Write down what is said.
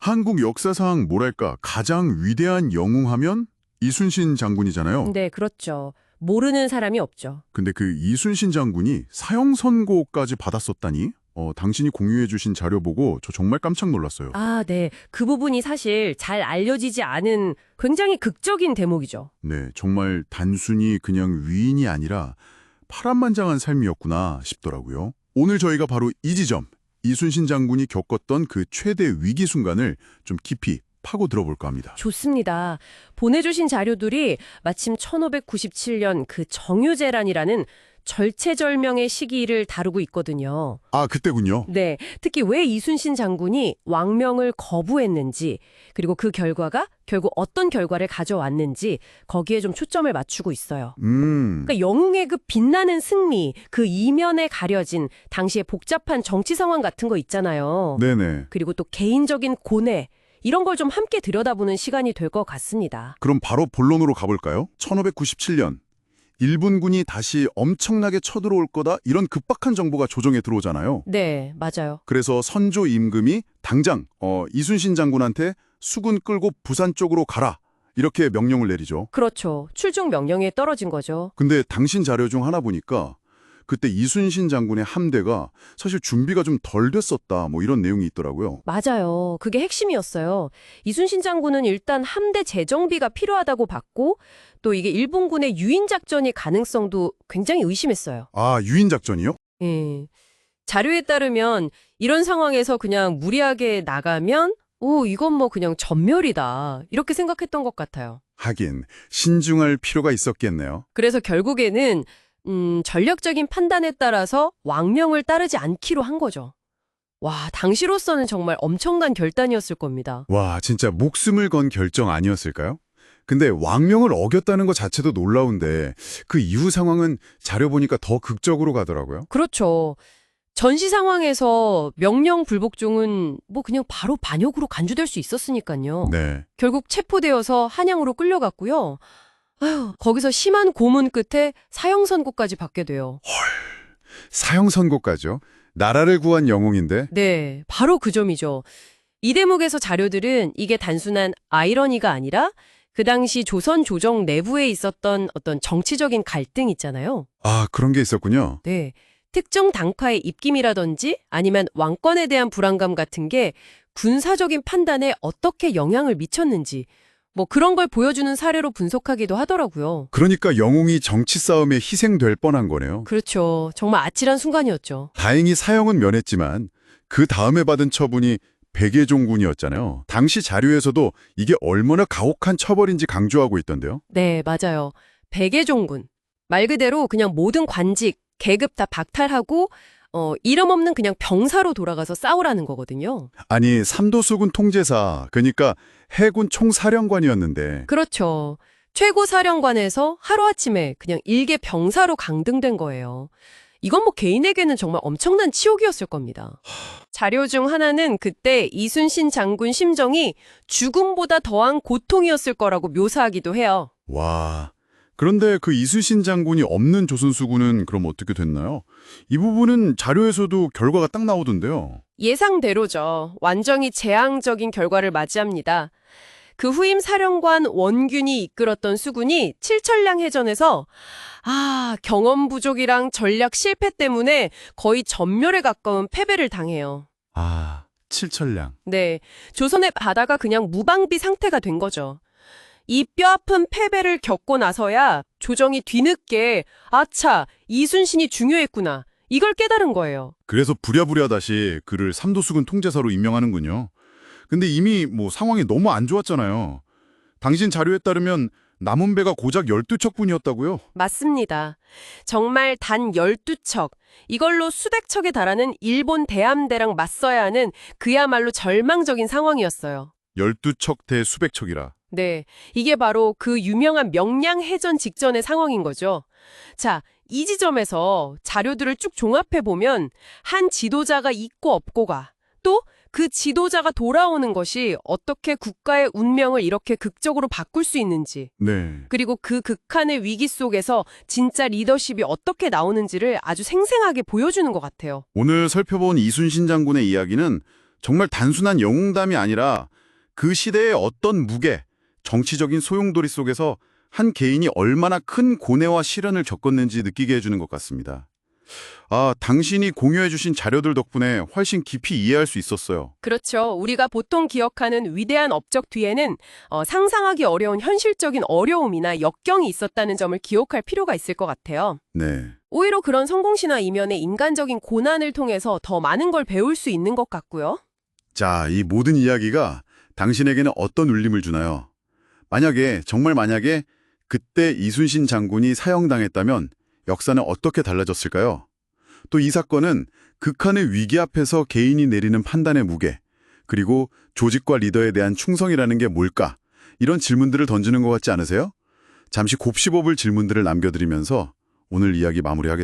한국 역사상 뭐랄까 가장 위대한 영웅하면 이순신 장군이잖아요. 네, 그렇죠. 모르는 사람이 없죠. 근데 그 이순신 장군이 사형 선고까지 받았었다니? 어, 당신이 공유해 주신 자료 보고 저 정말 깜짝 놀랐어요. 아, 네. 그 부분이 사실 잘 알려지지 않은 굉장히 극적인 대목이죠. 네, 정말 단순히 그냥 위인이 아니라 파란만장한 삶이었구나 싶더라고요. 오늘 저희가 바로 이 지점, 이순신 장군이 겪었던 그 최대 위기 순간을 좀 깊이 파고 들어볼까 합니다. 좋습니다. 보내주신 자료들이 마침 1597년 그 정유재란이라는 절체절명의 시기를 다루고 있거든요. 아, 그때군요. 네, 특히 왜 이순신 장군이 왕명을 거부했는지, 그리고 그 결과가 결국 어떤 결과를 가져왔는지 거기에 좀 초점을 맞추고 있어요. 음, 그러니까 영웅의 그 빛나는 승리, 그 이면에 가려진 당시의 복잡한 정치 상황 같은 거 있잖아요. 네네. 그리고 또 개인적인 고뇌, 이런 걸 좀 함께 들여다보는 시간이 될 것 같습니다. 그럼 바로 본론으로 가볼까요? 1597년 일본군이 다시 엄청나게 쳐들어올 거다 이런 급박한 정보가 조정에 들어오잖아요. 네, 맞아요. 그래서 선조 임금이 당장 어, 이순신 장군한테 수군 끌고 부산 쪽으로 가라 이렇게 명령을 내리죠. 그렇죠. 출중 명령에 떨어진 거죠. 근데 당신 자료 중 하나 보니까 그때 이순신 장군의 함대가 사실 준비가 좀 덜 됐었다 뭐 이런 내용이 있더라고요. 맞아요. 그게 핵심이었어요. 이순신 장군은 일단 함대 재정비가 필요하다고 봤고 또 이게 일본군의 유인 작전이 가능성도 굉장히 의심했어요. 아 유인 작전이요? 예. 자료에 따르면 이런 상황에서 그냥 무리하게 나가면 오, 이건 뭐 그냥 전멸이다. 이렇게 생각했던 것 같아요. 하긴 신중할 필요가 있었겠네요. 그래서 결국에는 음, 전략적인 판단에 따라서 왕명을 따르지 않기로 한 거죠. 와, 당시로서는 정말 엄청난 결단이었을 겁니다. 와, 진짜 목숨을 건 결정 아니었을까요? 근데 왕명을 어겼다는 것 자체도 놀라운데 그 이후 상황은 자료 보니까 더 극적으로 가더라고요. 그렇죠. 전시 상황에서 명령 불복종은 뭐 그냥 바로 반역으로 간주될 수 있었으니까요. 네. 결국 체포되어서 한양으로 끌려갔고요. 아휴, 거기서 심한 고문 끝에 사형 선고까지 받게 돼요. 사형 선고까지요. 나라를 구한 영웅인데 네, 바로 그 점이죠. 이 대목에서 자료들은 이게 단순한 아이러니가 아니라 그 당시 조선 조정 내부에 있었던 어떤 정치적인 갈등 있잖아요. 아, 그런 게 있었군요. 네. 특정 당파의 입김이라든지 아니면 왕권에 대한 불안감 같은 게 군사적인 판단에 어떻게 영향을 미쳤는지 뭐 그런 걸 보여주는 사례로 분석하기도 하더라고요. 그러니까 영웅이 정치 싸움에 희생될 뻔한 거네요. 그렇죠. 정말 아찔한 순간이었죠. 다행히 사형은 면했지만 그 다음에 받은 처분이 백예종군이었잖아요. 당시 자료에서도 이게 얼마나 가혹한 처벌인지 강조하고 있던데요. 네, 맞아요. 백예종군. 말 그대로 그냥 모든 관직, 계급 다 박탈하고 어, 이름 없는 그냥 병사로 돌아가서 싸우라는 거거든요. 아니 삼도수군 통제사 그러니까 해군 총사령관이었는데 그렇죠. 최고 사령관에서 하루아침에 그냥 일개 병사로 강등된 거예요. 이건 뭐 개인에게는 정말 엄청난 치욕이었을 겁니다. 자료 중 하나는 그때 이순신 장군 심정이 죽음보다 더한 고통이었을 거라고 묘사하기도 해요. 와 그런데 그 이순신 장군이 없는 조선수군은 그럼 어떻게 됐나요? 이 부분은 자료에서도 결과가 딱 나오던데요. 예상대로죠. 완전히 재앙적인 결과를 맞이합니다. 그 후임 사령관 원균이 이끌었던 수군이 칠천량 해전에서 아 경험 부족이랑 전략 실패 때문에 거의 전멸에 가까운 패배를 당해요. 아 칠천량 네, 조선의 바다가 그냥 무방비 상태가 된 거죠. 이 뼈아픈 패배를 겪고 나서야 조정이 뒤늦게 아차 이순신이 중요했구나 이걸 깨달은 거예요. 그래서 부랴부랴 다시 그를 삼도수군 통제사로 임명하는군요. 근데 이미 뭐 상황이 너무 안 좋았잖아요. 당신 자료에 따르면 남은 배가 고작 12척뿐이었다고요? 맞습니다. 정말 단 12척, 이걸로 수백 척에 달하는 일본 대함대랑 맞서야 하는 그야말로 절망적인 상황이었어요. 12척 대 수백 척이라. 네, 이게 바로 그 유명한 명량해전 직전의 상황인 거죠. 자, 이 지점에서 자료들을 쭉 종합해보면 한 지도자가 있고 없고가 또 그 지도자가 돌아오는 것이 어떻게 국가의 운명을 이렇게 극적으로 바꿀 수 있는지 네. 그리고 그 극한의 위기 속에서 진짜 리더십이 어떻게 나오는지를 아주 생생하게 보여주는 것 같아요. 오늘 살펴본 이순신 장군의 이야기는 정말 단순한 영웅담이 아니라 그 시대의 어떤 무게, 정치적인 소용돌이 속에서 한 개인이 얼마나 큰 고뇌와 시련을 겪었는지 느끼게 해주는 것 같습니다. 아, 당신이 공유해주신 자료들 덕분에 훨씬 깊이 이해할 수 있었어요. 그렇죠. 우리가 보통 기억하는 위대한 업적 뒤에는 어, 상상하기 어려운 현실적인 어려움이나 역경이 있었다는 점을 기억할 필요가 있을 것 같아요. 네. 오히려 그런 성공신화 이면의 인간적인 고난을 통해서 더 많은 걸 배울 수 있는 것 같고요. 자, 이 모든 이야기가 당신에게는 어떤 울림을 주나요? 만약에, 정말 만약에 그때 이순신 장군이 사형당했다면 역사는 어떻게 달라졌을까요? 또 이 사건은 극한의 위기 앞에서 개인이 내리는 판단의 무게, 그리고 조직과 리더에 대한 충성이라는 게 뭘까? 이런 질문들을 던지는 것 같지 않으세요? 잠시 곱씹어볼 질문들을 남겨드리면서 오늘 이야기 마무리하겠습니다.